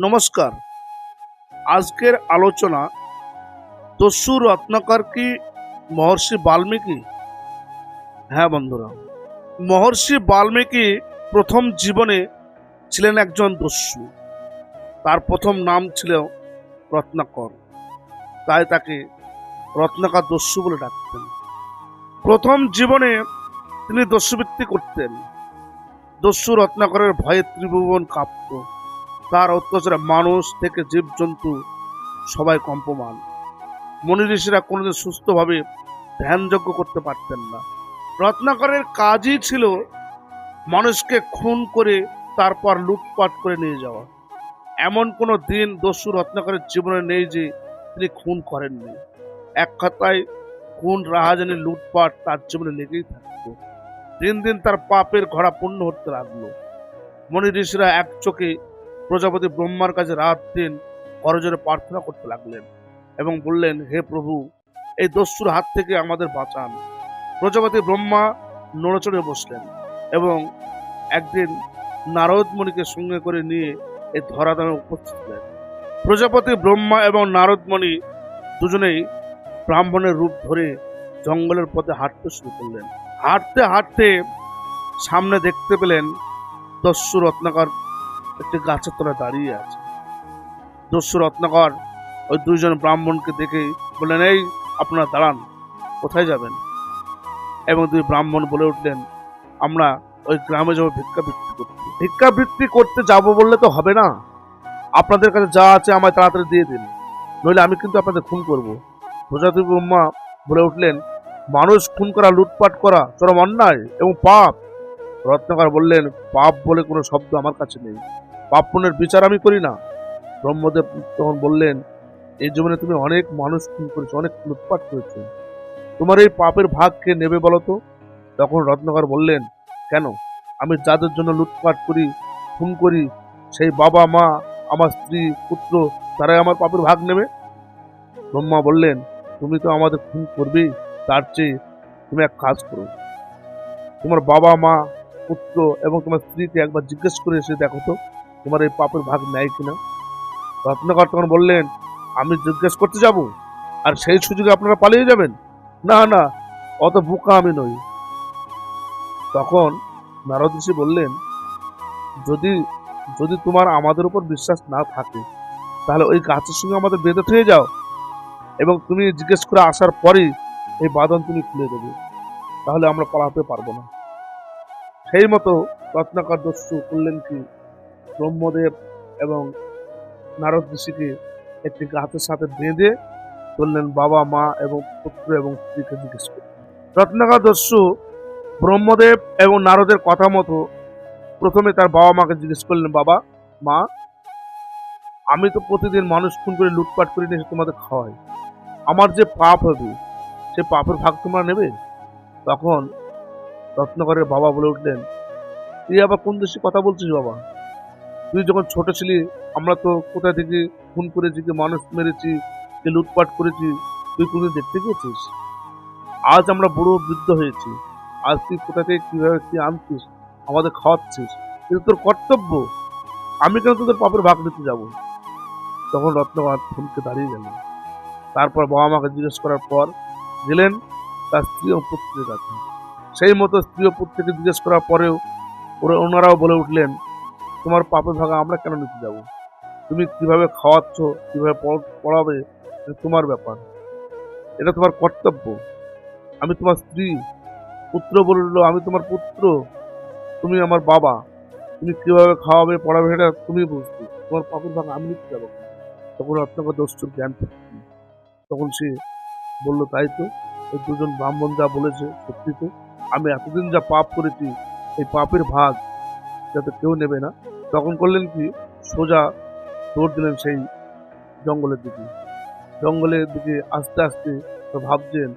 নমস্কার। আজকের আলোচনা দস্যু রত্নাকর কি মহর্ষি বাল্মীকি? হ্যাঁ বন্ধুরা, মহর্ষি বাল্মীকি প্রথম জীবনে ছিলেন একজন দস্যু। তার প্রথম নাম ছিল রত্নাকর। তাই তাকে রত্নাকর দস্যু বলে ডাকতেন। প্রথম জীবনে তিনি দস্যুবৃত্তি করতেন। দস্যু রত্নাকরের ভয়ে ত্রিভুবন কাঁপত। তার অত্যাচারে মানুষ থেকে জীবজন্তু সবাই কম্পমান। মনি ঋষিরা কোনোদিন সুস্থভাবে ধ্যানযজ্ঞ করতে পারতেন না। রত্নাকরের কাজই ছিল মানুষকে খুন করে তারপর লুটপাট করে নিয়ে যাওয়া। এমন কোনো দিন দস্যু রত্নাকরের জীবনে নেই যে তিনি খুন করেননি। এক কথায়, খুন রাহাজানি লুটপাট তার জীবনে লেগেই থাকতো। দিন দিন তার পাপের ঘোড়া পূর্ণ হতে লাগল। মনি ঋষিরা এক চোখে প্রজাপতি ব্রহ্মার কাছে রাত দিন করজোরে প্রার্থনা করতে লাগলেন এবং বললেন, হে প্রভু, এই দস্যুর হাত থেকে আমাদের বাঁচান। প্রজাপতি ব্রহ্মা নড়চড়ে বসলেন এবং একদিন নারদ মণিকে সঙ্গে করে নিয়ে এই ধরাধামে উপস্থিত হলেন। প্রজাপতি ব্রহ্মা এবং নারদমণি দুজনেই ব্রাহ্মণের রূপ ধরে জঙ্গলের পথে হাঁটতে শুরু করলেন। হাঁটতে হাঁটতে সামনে দেখতে পেলেন দস্যু রত্নাকর একটি গাছের তলায় দাঁড়িয়ে আছে। দস্যু রত্নাকর ওই দুইজন ব্রাহ্মণকে দেখে বললেন, এই, আপনারা দাঁড়ান, কোথায় যাবেন? এবং দুই ব্রাহ্মণ বলে উঠলেন, আমরা ওই গ্রামে যাব ভিক্ষাবৃত্তি করতে। ভিক্ষাবৃত্তি করতে যাব বললে তো হবে না। আপনাদের কাছে যা আছে আমায় তাড়াতাড়ি দিয়ে দিন, নইলে আমি কিন্তু আপনাদের খুন করব। প্রজাপতি ব্রহ্মা বলে উঠলেন, মানুষ খুন করা, লুটপাট করা চরম অন্যায় এবং পাপ। রত্নাকর বললেন, পাপ বলে কোনো শব্দ আমার কাছে নেই। পাপ পুণ্যের বিচার আমি করি না। ব্রহ্মদেব তখন বললেন এই জীবনে তুমি অনেক মানুষ খুন করেছ, অনেক লুটপাট করেছ। তোমার এই পাপের ভাগ কে নেবে বলো তো? তখন রত্নাকর বললেন, কেন? আমি যাদের জন্য লুটপাট করি, খুন করি, সেই বাবা, মা, আমার স্ত্রী, পুত্র, তারাই আমার পাপের ভাগ নেবে? ব্রহ্মা বললেন, তুমি তো আমাদের খুন করবেই, তার চেয়ে তুমি এক কাজ করো। তোমার বাবা, মা পুত্র এবং তোমার স্ত্রীকে একবার জিজ্ঞেস করে এসে দেখো তো, তোমার এই পাপের ভাগ নেয় কিনা? রত্নাকর তখন বললেন, আমি জিজ্ঞেস করতে যাব, আর সেই সুযোগে আপনারা পালিয়ে যাবেন? না না, অত বোকা আমি নই। তখন নারদ ঋষি বললেন, যদি যদি তোমার আমাদের উপর বিশ্বাস না থাকে, তাহলে ওই গাছের সঙ্গে আমাদের বেঁধে থেকে যাও, এবং তুমি জিজ্ঞেস করে আসার পরেই এই বাঁধন তুমি খুলে দেবে। তাহলে আমরা পালাতে পারব না। সেই মতো রত্নাকর দস্যু করলেন কি? ব্রহ্মদেব এবং নারদ ঋষিকে একটি গাছের সাথে বেঁধে বললেন, বাবা, মা এবং পুত্র এবং স্ত্রীকে জিজ্ঞেস করলেন রত্নাকর দস্যু ব্রহ্মদেব এবং নারদের কথা মতো প্রথমে তার বাবা মাকে জিজ্ঞেস করলেন, বাবা, মা, আমি তো প্রতিদিন মানুষ খুন করে লুটপাট করে নিয়ে তোমাদের খাওয়াই। আমার যে পাপ হবে, সে পাপের ভাগ তোমরা নেবে? তখন রত্নকরের বাবা বলে উঠলেন, তুই আবার কোন দেশে কথা বলছিস বাবা? তুই যখন ছোট ছিলি, আমরা তো কোথা থেকে খুন করেছি কি মানুষ মেরেছি কি লুটপাট করেছি, তুই কোনদিন দেখতে গেছিস আজ আমরা বুড়ো বৃদ্ধ হয়েছি, আজ তুই কোথা থেকে কীভাবে কি আনছিস, আমাদের খাওয়াচ্ছিস কিন্তু তোর কর্তব্য। আমি কেন তোদের পাপের ভাগ নিতে যাব? তখন রত্নকর থমকে দাঁড়িয়ে গেলেন তারপর বাবা মাকে জিজ্ঞেস করার পর গেলেন তার স্ত্রী ও পুত্রের কাছে সেই মতো স্ত্রী পুত্রকে জিজ্ঞেস করার পরেও ওরা ওনারাও বলে উঠলেন, তোমার পাপের ভাগা আমরা কেন নিতে যাব? তুমি কীভাবে খাওয়াচ্ছ, কীভাবে পড়াবে তোমার ব্যাপার। এটা তোমার কর্তব্য। আমি তোমার স্ত্রী, পুত্র বলল আমি তোমার পুত্র, তুমি আমার বাবা। তুমি কীভাবে খাওয়াবে, পড়াবে এটা তুমি বুঝবে। তোমার পাপের ভাগ আমি নিতে যাব। তখন আপনাকে দোষর জ্ঞান তখন সে বলল, তাই তো ওই দুজন ব্রাহ্মণ যা বলেছে সত্যি তো? আমি এতদিন যা পাপ করেছি, এই পাপের ভাগ যাতে কেউ নেবে না, তখন করলেন কি? সোজা দৌড় দিলেন সেই জঙ্গলের দিকে। জঙ্গলের দিকে আস্তে আস্তে তো ভাবছেন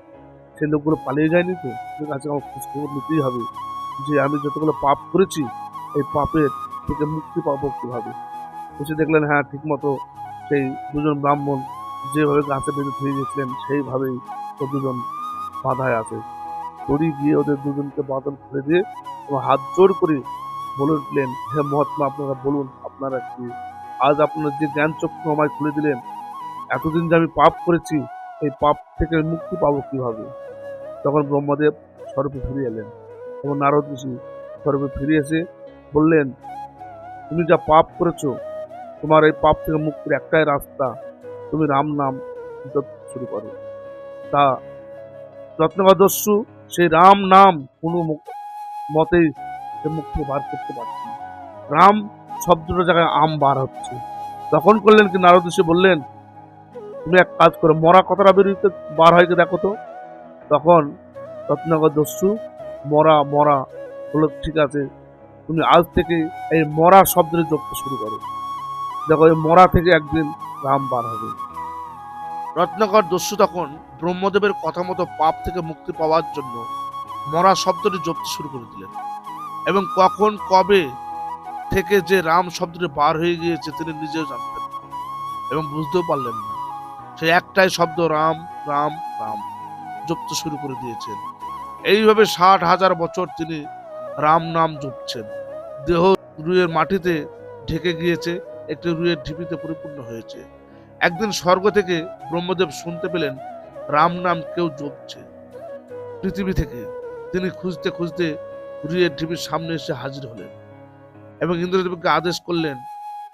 সেই লোকগুলো পালিয়ে যায়নি তো? ঠিক আছে, আমার খোঁজ খবর নিতেই হবে যে আমি যতগুলো পাপ করেছি, এই পাপের থেকে মুক্তি পাবো কীভাবে? এসে দেখলেন হ্যাঁ ঠিক মতো সেই দুজন ব্রাহ্মণ যেভাবে গাছে বেঁধে ধুয়ে গেছিলেন, সেইভাবেই ও দুজন বাধায় আছে। দড়ি গিয়ে ওদের দুজনকে বাদল খুলে দিয়ে এবং হাত জোর করে বলে উঠলেন, হে মহাত্মা, আপনারা বলুন, আপনারা কি? আজ আপনার যে জ্ঞান চক্ষু আমায় খুলে দিলেন, এতদিন যে আমি পাপ করেছি, এই পাপ থেকে মুক্তি পাবো কীভাবে? তখন ব্রহ্মদেব স্বরূপে ফিরে এলেন এবং নারদ ঋষি স্বরূপে ফিরে এসে বললেন, তুমি যা পাপ করেছ, তোমার এই পাপ থেকে মুক্তির একটাই রাস্তা। তুমি রাম নাম শুরু করো। তা রত্নবাদস্যু সেই রাম নাম কোনো মতেই সে মুখ থেকে বার করতে পারছে না। রাম শব্দটা জায়গায় আম বার হচ্ছে। তখন করলেন কি নারদ ঋষি বললেন, তুমি এক কাজ করো, মরা কথাটা বেরোতে বার হয় দেখো তো। তখন রত্নগর দস্যু, মরা মরা বলল ঠিক আছে, তুমি আজ থেকে এই মরা শব্দের জপতে শুরু করো। দেখো, এই মরা থেকে একদিন রাম বার হবে। রত্নাকর দস্যু তখন ব্রহ্মদেবের কথা মতো পাপ থেকে মুক্তি পাওয়ার জন্য মরা শব্দটি জপতে শুরু করে দিলেন। এবং কখন, কবে থেকে যে রাম শব্দটি বার হয়ে গিয়েছে তিনি নিজেও জানতেন না এবং বুঝতেও পারলেন না। সেই একটাই শব্দ রাম রাম রাম জপতে শুরু করে দিয়েছেন। এইভাবে ষাট হাজার বছর তিনি রাম নাম জপছেন। দেহ রুয়ের মাটিতে ঢেকে গিয়েছে, একটি রুয়ের ঢিপিতে পরিপূর্ণ হয়েছে। একদিন স্বর্গ থেকে ব্রহ্মদেব শুনতে পেলেন রাম নাম কেউ জপছে। পৃথিবী থেকে তিনি খুঁজতে খুঁজতে রুয়ের ঢিপির সামনে এসে হাজির হলেন এবং ইন্দ্রদেবকে আদেশ করলেন,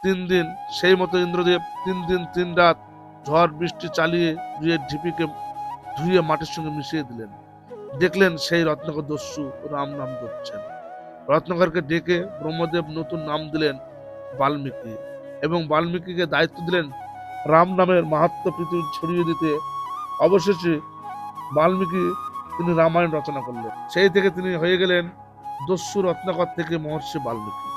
তিন দিন সেই মতো ইন্দ্রদেব তিন দিন তিন রাত ঝড় বৃষ্টি চালিয়ে রুয়ের ঢিপিকে ধুয়ে মাটির সঙ্গে মিশিয়ে দিলেন। দেখলেন সেই রত্নকর দস্যু রাম নাম জপছেন। রত্নকরকে ডেকে ব্রহ্মদেব নতুন নাম দিলেন বাল্মীকি এবং বাল্মীকিকে দায়িত্ব দিলেন রাম নামের মাহাত্ম পৃথিবী ছড়িয়ে দিতে অবশেষে বাল্মীকি তিনি রামায়ণ রচনা করলেন। সেই থেকে তিনি হয়ে গেলেন দস্যু রত্নাকর থেকে মহর্ষি বাল্মীকি।